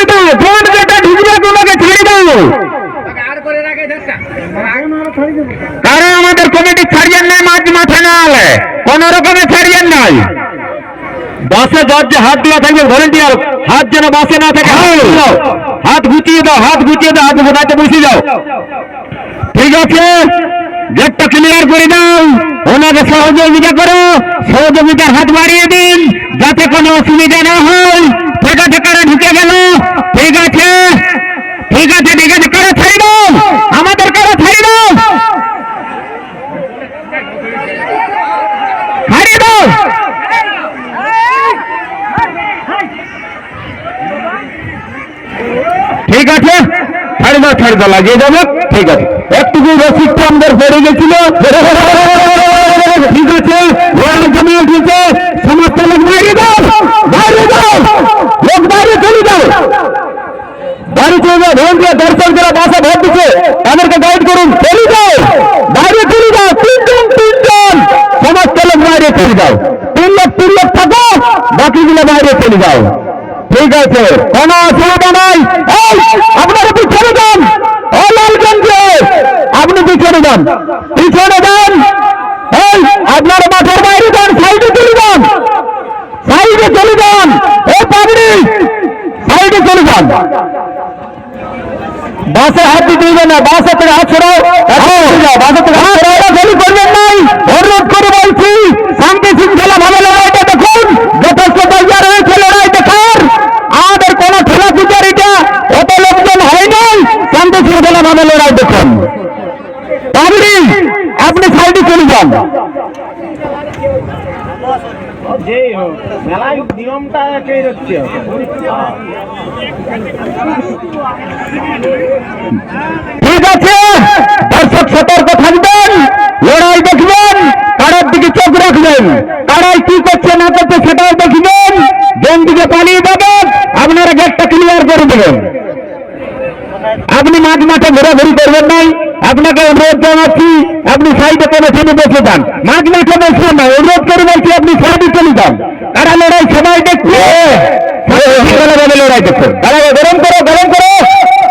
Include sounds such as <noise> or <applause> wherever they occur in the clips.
ছেড়ে দাও জোর যেটা ঢুকবে তোমাকে ছেড়ে দাও কারণ আমাদের কমিটি ছাড়িয়েন নাই মাঝ মাথা না হলে। কোন রকমে ছাড়িয়েন নাই। বাসে যার হাত দেওয়া থাকবে ভলেন্টিয়ার হাত যেন বাসে না থাকে হাত হাত গুটিয়ে দাও হাত গুটিয়ে দাও হাত বোঝাতে বসে যাও ঠিক আছে গেটটা ক্লিয়ার করে দাও। ওনাকে সহযোগিতা করো। সহযোগিতার হাত বাড়িয়ে দিন যাতে কোনো অসুবিধা না হয় ঠিক আছে কারা ঢুকে গেল ঠিক আছে ঠিক আছে ঠিক আছে কারা ছাড়ি দাও আমাদের কারা ছাড়ি দাও ছাড়ি দাও ঠিক আছে দাও লাগিয়ে যাবে। ঠিক আছে। একটুকু রসিদটা আমাদের পড়ে গেছিল। ঠিক আছে। বাইরে দাও বাইরে দাও লোক বাইরে চলে যাও। বাড়ি চলে যাও। গাইড করুন। চলে যাও। বাইরে চলে যাও। তিনজন তিনজন। সমস্ত লোক বাইরে চলে যাও। তিন বাইরে চলে যাও। ঠিক আছে। কোনো অসুবিধা নাই। আপনারা পিছনে যান ও লালগঞ্জে আপনি পিছনে যান এই আপনারা মাঠের বাইরে যান সাইডে চলে যান। সাইডে চলে যান। এই পাবলিক সাইডে চলে যান। বাসে হাত দিতে দিবে না বাসে থেকে হাত ছড়াও বাসে থেকে হাত ছড়াও গুলি করবেন নাই অনুরোধ করে বলছি শান্তি শৃঙ্খলা ভাবে লড়াইটা দেখুন। যথেষ্ট তৈরি রয়েছে লড়াই দেখার। আমাদের কোন ঠেলা পূজার এটা অত লোকজন হয় নাই। শান্তি শৃঙ্খলা ভাবে লড়াই দেখুন। আপনি সাইডে চলে যান। ঠিক আছে দর্শক সতর্ক থাকবেন লড়াই দেখবেন কারার দিকে চোখ রাখবেন কারাই কি করছে না করছে সেটাও দেখবেন যেন দিকে পালিয়ে যাবেন আপনারা গেটটা ক্লিয়ার করে দেবেন। আপনি মাঝ মাঠে ঘোরাঘুরি করবেন নাই? আপনাকে অনুরোধ জানাচ্ছি আপনি সাইডে কোনো ছেলে বসে যান। মাঝ মাঠে বসবেন না অনুরোধ করে বলছি আপনি সাইডে চলে যান। কারা লড়াই সবাই দেখছে? ভালোভাবে লড়াই দেখছে তারা গরম করো গরম করো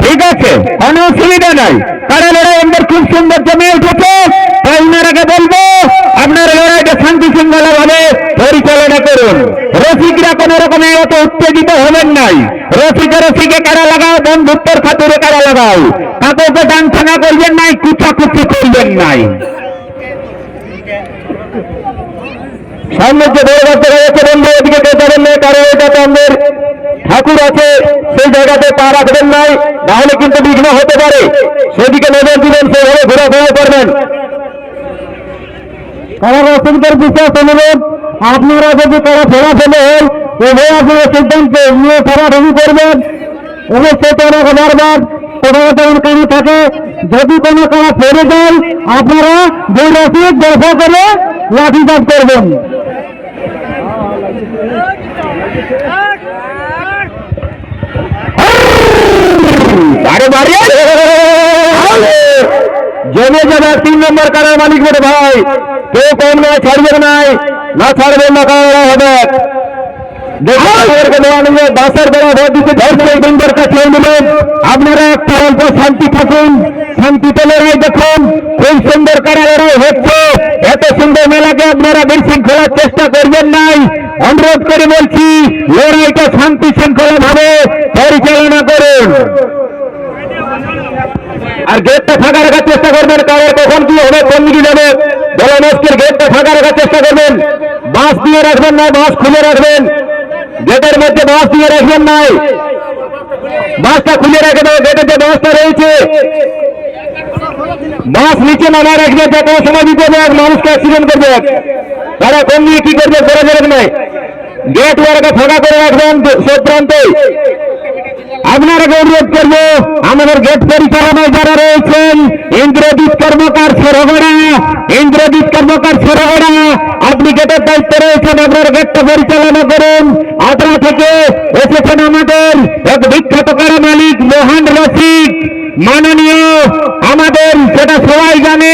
ঠিক আছে কোনো অসুবিধা নাই কারা লড়াই আমাদের খুব সুন্দর জমে উঠেছে তাই ওনারাকে বলব আপনারা লড়াইটা শান্তি শৃঙ্খলা ভাবে পরিচালনা করুন রসিকরা কোন রকমের অত উত্তেজিত হবেন নাই রসিকে রসিকে কারা লাগাও খাতিরে কারা লাগাও? কাকুকে ডান ছানা করবেন নাই, কুচাকুচি করবেন নাই। যে বড় রয়েছে, বন্ধু ওদিকে কেউ যাবেন না আমাদের ঠাকুর আছে, সেই জায়গাতে পা রাখবেন নাই তাহলে কিন্তু বিঘ্ন হতে পারে। সেদিকে নজর দিবেন, সেইভাবে ঘোরাফেরা করবেন। কারণ অসুবিধার বিশ্বাস, অনুরোধ, আপনারা যদি কারও ফেরা ফেলে হয় তবে আপনারা সিদ্ধান্ত নিয়ে ফেরাফেরি করবেন। সেটা বারবার তেমন কানে থাকে, যদি কোনো কারা ফেরে যায়, আপনারা দুই রসিদ দফা করে লাঠিচার্জ করবেন। জমে যাবে তিন নম্বর কারার মালিক বলে ভাই। কেউ কম নয়, ছাড়বেন নাই। না ছাড়বেন না কারা হবে। আপনারা একটা শান্তি থাকুন শান্তিতে লড়াই দেখুন খুব সুন্দর কারা লড়াই এত সুন্দর মেলাকে আপনারা বিশৃঙ্খলার চেষ্টা করবেন নাই। অনুরোধ করে বলছি, লড়াইটা শান্তি শৃঙ্খলা ভাবে পরিচালনা করুন। আর গেটটা ফাঁকা রাখার চেষ্টা করবেন কারণ কখন কি হবে, কোন দিকে যাবে দলনস্কের গেটটা ফাঁকা রাখার চেষ্টা করবেন। বাঁশ দিয়ে রাখবেন না বাঁশ খুলে রাখবেন। গেটের মধ্যে বাঁশ দিয়ে রাখবেন নাই। বাঁশটা খুলে রাখে দাও গেটের যে বাঁশটা রয়েছে। বাঁশ নিচে নামা রাখবে, যে কোনো সময় বিপদে এক মানুষকে অ্যাক্সিডেন্ট করবে। তারা কোন দিয়ে কি করবে করে দেবেন নাই গেট ওয়ারকে ফাঁকা করে রাখবেন সব প্রান্তে আপনারা অনুরোধ করব, আমাদের গেট পরিচালনায় যারা রয়েছেন, ইন্দ্রজিৎ কর্মকার সরগড়া, ইন্দ্রজিৎ কর্মকার সরগড়া, আপনি গেটের দায়িত্বে রয়েছেন, আপনার গেটটা পরিচালনা করুন আগ্রা থেকে এসেছেন আমাদের এক বিখ্যাত কারা মালিক মোহন রসিক মাননীয় আমাদের সেটা সবাই জানে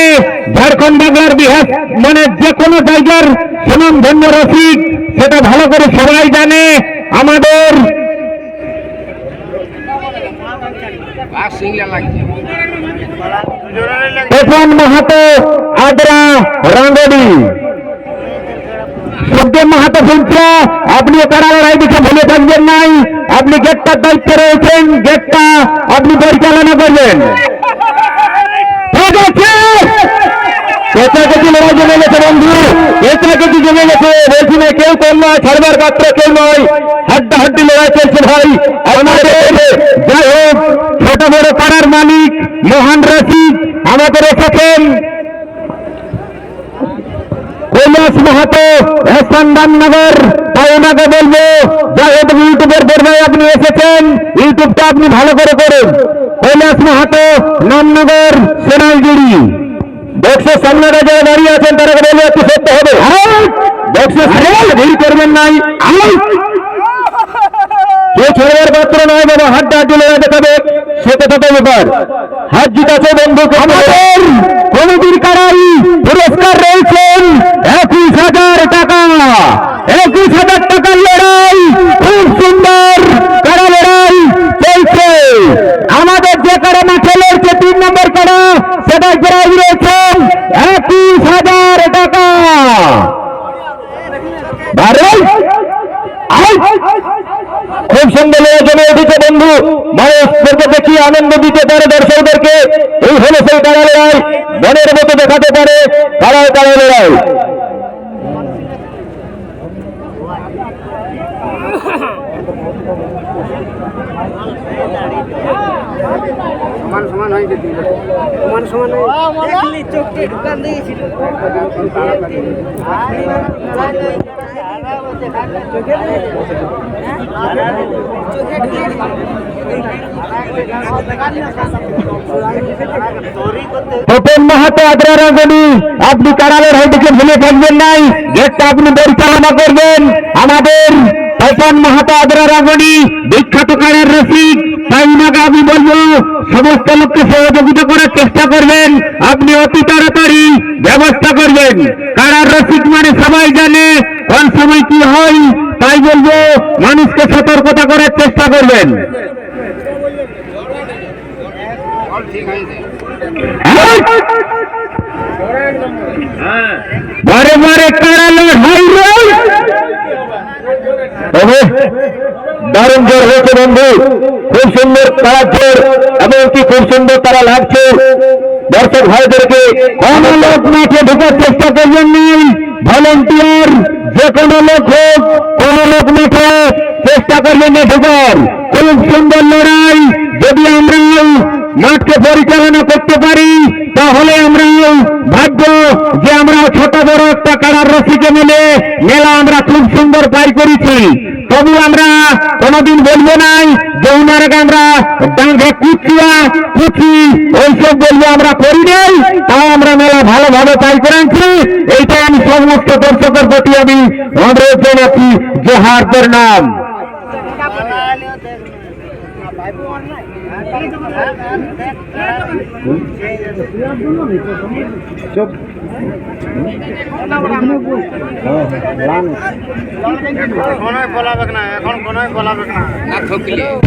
ঝাড়খণ্ড বাংলার বিহার মানে যে কোনো জায়গার সুনাম ধন্য রসিক সেটা ভালো করে সবাই জানে আমাদের। মাহাতো আদ্রা রাঙ্গড়ি সত্যেন মাহাতো শুনছে আপনি কারা লড়াই দিকে ভুলে থাকবেন নাই। আপনি গেটটার দায়িত্বে রয়েছেন গেটটা আপনি পরিচালনা করবেন। ঠিক আছে। কেঁচাকেচি লড়াই জমে গেছে, বন্ধু। কেঁচাকেচি জমে গেছে? বলছি না কেউ কম নয়, ছাড়বার পাত্র কেউ নয়। হাড্ডা হাড্ডি লড়াই চলছে ভাই। আমাদের যাই হোক, ছোট বড় পাড়ার মালিক, মহান রসিক আমাদের এসেছেন। কৈলাস মাহাতো এহসান রামনগর, তাই ওনাকে বলব, যাই হোক, ইউটিউবের পর্যায়ে আপনি এসেছেন, ইউটিউবটা আপনি ভালো করে করুন। কৈলাস মাহাতো নামনগর সোনালগিরি বক্সের সামনে যারা দাঁড়িয়ে আছেন তারা বলব একটু সত্য হবে। বক্সের সামনে ভিড় করবেন নাই। কেউ ছেড়ের পাত্র নয় বাবা হাত ডাক দিলে দেখাবে সেটা তো ব্যাপার হাত জিতাছে বন্ধু আমাদের কমিটির কারাই পুরস্কার রয়েছেন একুশ হাজার টাকা একুশ হাজার টাকার লড়াই খুব সুন্দর কারা লড়াই চলছে আমাদের যে কারা মাঠে লড়ছে তিন নম্বর কারা সেটা প্রাইজ রয়েছেন একুশ হাজার টাকা বারে আয় খুব সুন্দর লেগে জমে উঠেছে বন্ধু মানুষদেরকে দেখি আনন্দ দিতে পারে দর্শকদেরকে। এই হলো সেই কারা লড়াই মনের মতো দেখাতে পারে কারাও কারা লড়াই সমান সমান হয়ে যেত সমান সমান দেখলি চোখটি ঢুকান দিয়েছিল মাহাতো আপনি কারালের হাইটিকে ভুলে থাকবেন নাই। গেটটা আপনি পরিচালনা করবেন। আমাদের মাহাতো আদ্রা রাঙ্গনি বিখ্যাত কারার রসিক তাই ওনাকে আমি বলব, সমস্ত লোককে সহযোগিতা করার চেষ্টা করবেন। আপনি অতি তাড়াতাড়ি ব্যবস্থা করবেন। কারার রসিক মানে সবাই জানে, কোন সময় কি হয়, তাই বলব, মানুষকে সতর্কতা করার চেষ্টা করবেন। বারে বারে কারালো হাই রোল তবে দারুণ জোর হয়েছে, বন্ধু। খুব সুন্দর তারা জোর, এমনকি খুব সুন্দর তারা লাগছে। দর্শক ভাইদেরকে কোন লোক মাঠে ঢোকার চেষ্টা করবেন নাই ভলেন্টিয়ার, যে কোনো লোক হোক, কোন লোক মাঠে চেষ্টা করবেন না ঢোকার। খুব সুন্দর লড়াই, যদি আমরা মাঠকে পরিচালনা করতে পারি তাহলে আমরা ভাগ্য যে আমরা ছোট বড় একটা কারার রসিকে মিলে মেলা আমরা খুব সুন্দর পাই করেছি তবু আমরা কোনোদিন বলব নাই যে উনারাকে আমরা ডাঙ্গে কুচিয়া কুচি ওইসব বলব আমরা করি নাই, তাও আমরা মেলা ভালোভাবে তাই করেছি। এইটা আমি সমস্ত দর্শকের প্রতি আমি অনুরোধ জানাচ্ছি হার নাম। না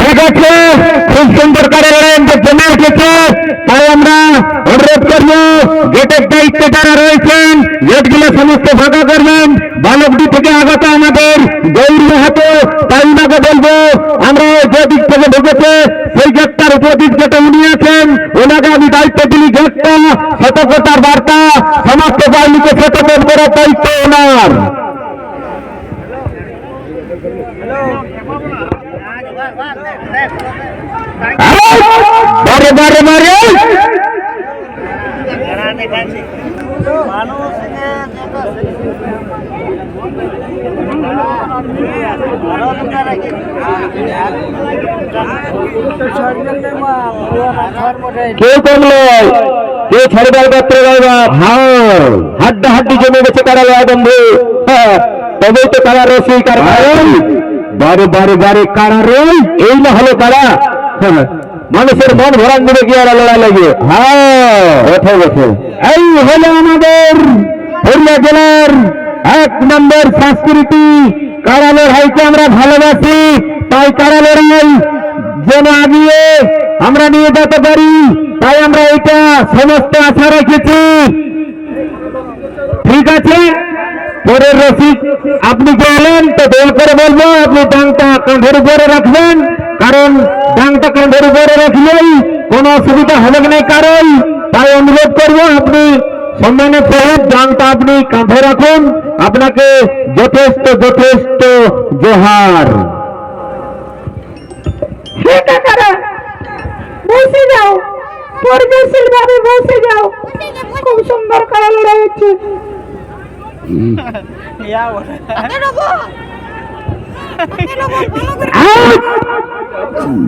ঠিক আছে খুব সুন্দর করে তাই আমরা অনুরোধ করব গেটের দায়িত্বে রয়েছেন গেটগুলো সমস্ত ফাঁকা করবেন। বালকডি থেকে আগত আমাদের গৌরী মাহাতো, তাই বলব, আমরা যে দিক থেকে ঢুকেছে, সেই গেটটার উপর যেটা উনি ওনাকে আমি দায়িত্ব দিলি গেটটা সতর্কতার বার্তা, সমস্ত বাহিনীকে সচেতন করার দায়িত্ব ওনার। বারে বারে বারে। কেউ কম নয় কেউ ছাড়বার পাত্র গাইবা হ্যাঁ হাড্ডা হাড্ডি জমে গেছে কারা লয় বন্ধু হ্যাঁ তবেই তো কারা রসিক আর ভাই বারে বারে বারে কারা রই এই না হলো কারা হ্যাঁ, মানুষের মন ভরান দিবে কি আর লড়াই লাগে। হ্যাঁ। এই হলো আমাদের পুরুলিয়া জেলার এক নম্বর সংস্কৃতি। কারা লড়াইকে আমরা ভালোবাসি তাই কারা লড়াই যেন আগিয়ে আমরা নিয়ে যেতে পারি তাই আমরা এটা সমস্ত আশা রেখেছি। ঠিক আছে? পরের রসিদ আপনি যে এলেন তো দোল করে বলব আপনি ডাংটা কাঁধের উপরে রাখবেন কারণ কাঁধের উপরে রাখলেই কোনো অসুবিধা হবে না কারণ। তাই অনুরোধ করব আপনি সম্মানের সহিত ডাংটা আপনি কাঁধে রাখুন। আপনাকে যথেষ্ট যথেষ্ট জোহার। বসে যাও। পরিবেশীল ভাবে বসে যাও। খুব সুন্দর কারা লড়াই হচ্ছে! <laughs>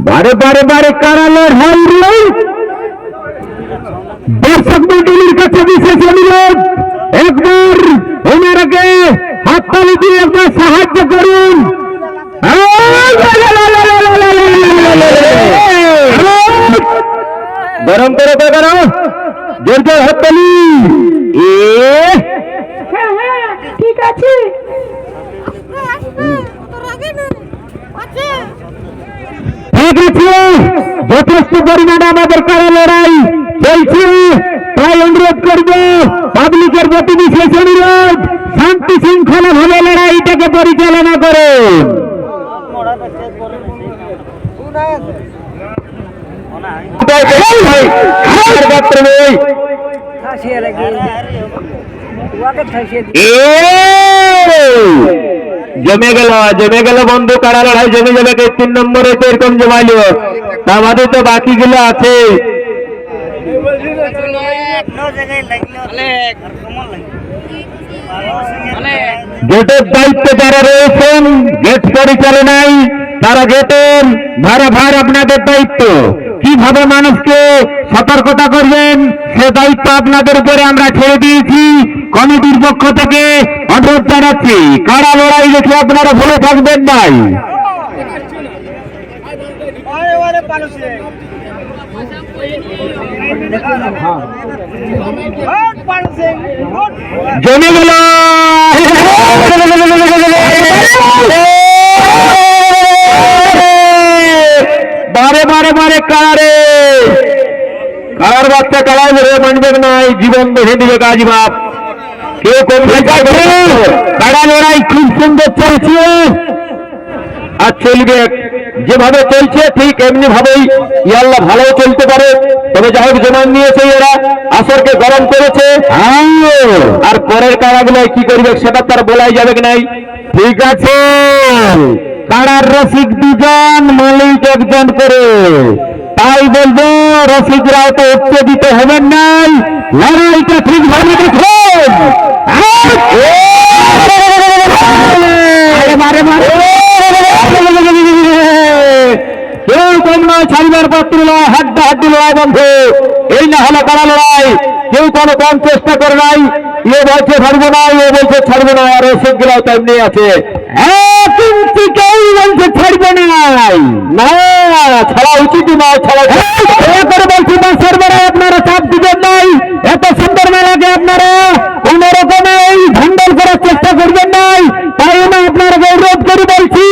বারে বারে বারে কারালের হাল দর্শক মন্ডলীর কাছে বিশেষ অনুরোধ, একবার ওনারাকে হাততালি দিয়ে একবার সাহায্য করুন। গরম করে করো জোর জোর হাততালি। এ হ্যাঁ হ্যাঁ ঠিক আছে আছে যথেষ্ট পরিমাণে আমাদের কারা লড়াই চলছে তাই অনুরোধ করব, পাবলিকের প্রতি বিশেষ অনুরোধ শান্তি শৃঙ্খলা ভাবে লড়াইটাকে পরিচালনা আমার মাত্র নেই। এই! জমে গেল জমে গেল বন্ধু, কারা লড়াই জমে যাবে? তিন নম্বরে তো এরকম জমাইল আমাদের তো বাকিগুলো আছে। গেটের দায়িত্ব যারা রয়েছেন, গেট পরিচালনায় তারা গেটের ভাড়া ভার আপনাদের দায়িত্ব। কীভাবে মানুষকে সতর্কতা করবেন, সে দায়িত্ব আপনাদের উপরে আমরা ছেড়ে দিয়েছি। কমিটির পক্ষ থেকে অনুরোধ জানাচ্ছি, কারা লড়াই দেখে আপনারা ভুলে থাকবেন নাই। জমে গেল। বারে বারে বারে কারে কার বাচ্চা ধরে মানবে নাই, জীবন বেঁধে দিবে কাজ বাপ কারা লড়াই খুব সুন্দর চলছে আর চলবে যেভাবে চলছে ঠিক এমনি ভাবেই ইয়াল্লা ভালো চলতে পারে তবে যাই হোক জমান নিয়েছে এরা আসরকে গরম করেছে আর পরের কারাগুলো কি করবে সেটা তার বলাই যাবে নাই ঠিক আছে কারার রসিক দুজন, মালিক একজন করে। তাই বলব রসিকরাও তো উত্তেজিত হবেন নাই। লড়াইটা ঠিকভাবে দেখুন। কেউ হাড্ডা হাড্ডি লড়াই এই না লড়াই? কেউ কোনো কম চেষ্টা করে নাই। এ বলছে ছাড়বো না ছাড়বো না। আর ওষুধগুলো তেমনি আছে। এক ইঞ্চি কেউ বলছে, ছাড়বে নাই না উচিত নয়, ছাড়া দয়া করে বলছি আপনারা চাপ দিবেন নাই। এত সুন্দর মেলাকে আপনারা কোন রকমের চেষ্টা করবেন নাই তাই আমি আপনারা অনুরোধ করে বলছি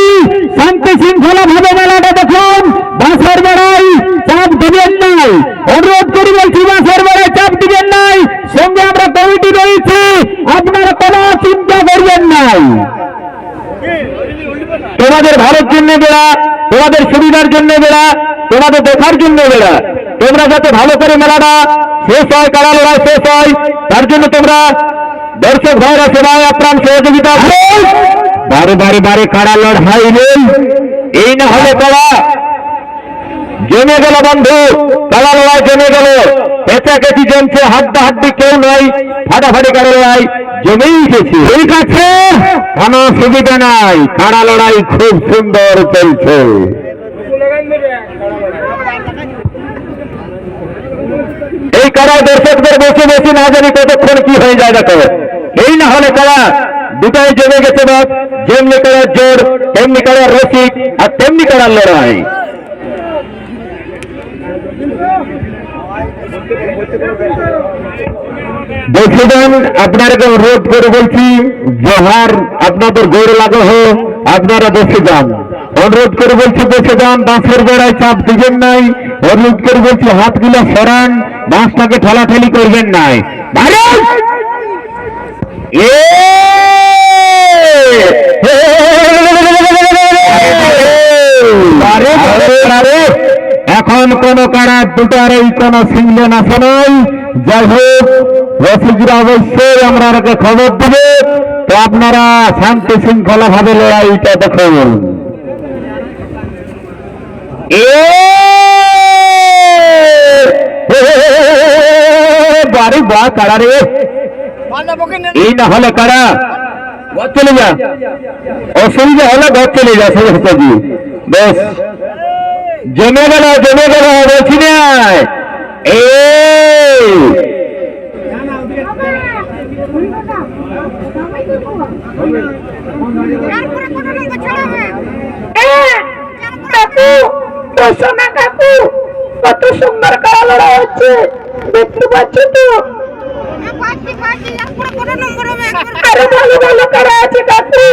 শান্তি শৃঙ্খলা ভাবে মেলাটা দেখুন বাসের বেড়াই চাপ দিবেন নাই অনুরোধ করে বলছি বাসের বেড়ায় চাপ দিবেন নাই সঙ্গে আমরা কমিটি রয়েছি আপনারা কোনো চিন্তা করবেন নাই তোমাদের ভালোর জন্য বেড়া তোমাদের সুবিধার জন্য বেড়া, তোমাদের দেখার জন্য বেড়া। তোমরা যাতে ভালো করে মেলাটা শেষ হয়, কারা লড়াই শেষ হয়, তার জন্য তোমরা দর্শক ভাইরা সেবায় আপ্রাণ সহযোগিতা বারে বারে বারে কারা লড়াই নেই, এই না হলে কারা জমে গেল বন্ধু কালা লড়াই জমে গেল। পেঁচাকেচি জমছে হাড্ডা হাড্ডি কেউ নয়, ফাটাফাটি কারা লড়াই জমেই গেছে। ঠিক আছে, কোনো সুবিধা নাই, কারা লড়াই খুব সুন্দর চলছে। এই কারায় দর্শকদের বসে বসে না জানি কতক্ষণ কি হয়ে যায় দেখো। এই না হলে কারা? দুটাই জমে গেছে বাস যেমনি করার জোর, তেমনি করার রসিক, আর তেমনি করার লড়াই। বলছি দেন আপনাকে অনুরোধ করে বলছি, জোহার আপনাদের গৌর লাগে হোক, আপনারা বসে যান। অনুরোধ করে বলছি বসে যান, বাঁশের বেড়ায় চাপ দিবেন নাই। অনুরোধ করে বলছি, হাতগুলো সরান, বাঁশটাকে ঠেলাঠেলি করবেন নাই। এখন কোন কারা দুটার এই কোন সিংলে নাচা নয় যাই হোক, রসিকরা অবশ্যই আমরা খবর দেবে। তো আপনারা শান্তি শৃঙ্খলা ভাবে লড়াইটা দেখুন। বাড়ি বা কারা রে? এই না হলে কারা? ঘর চলে যা। অসুবিধা হলে ঘর চলে যা সরস্বতী বেশ। জমে গেল জমে গেল, বলছি না। কাকু রসনা কাকু কত সুন্দর করা লড়াই হচ্ছে। দেখতে পাচ্ছ তো? আরও ভালো ভালো করা আছে কাকু।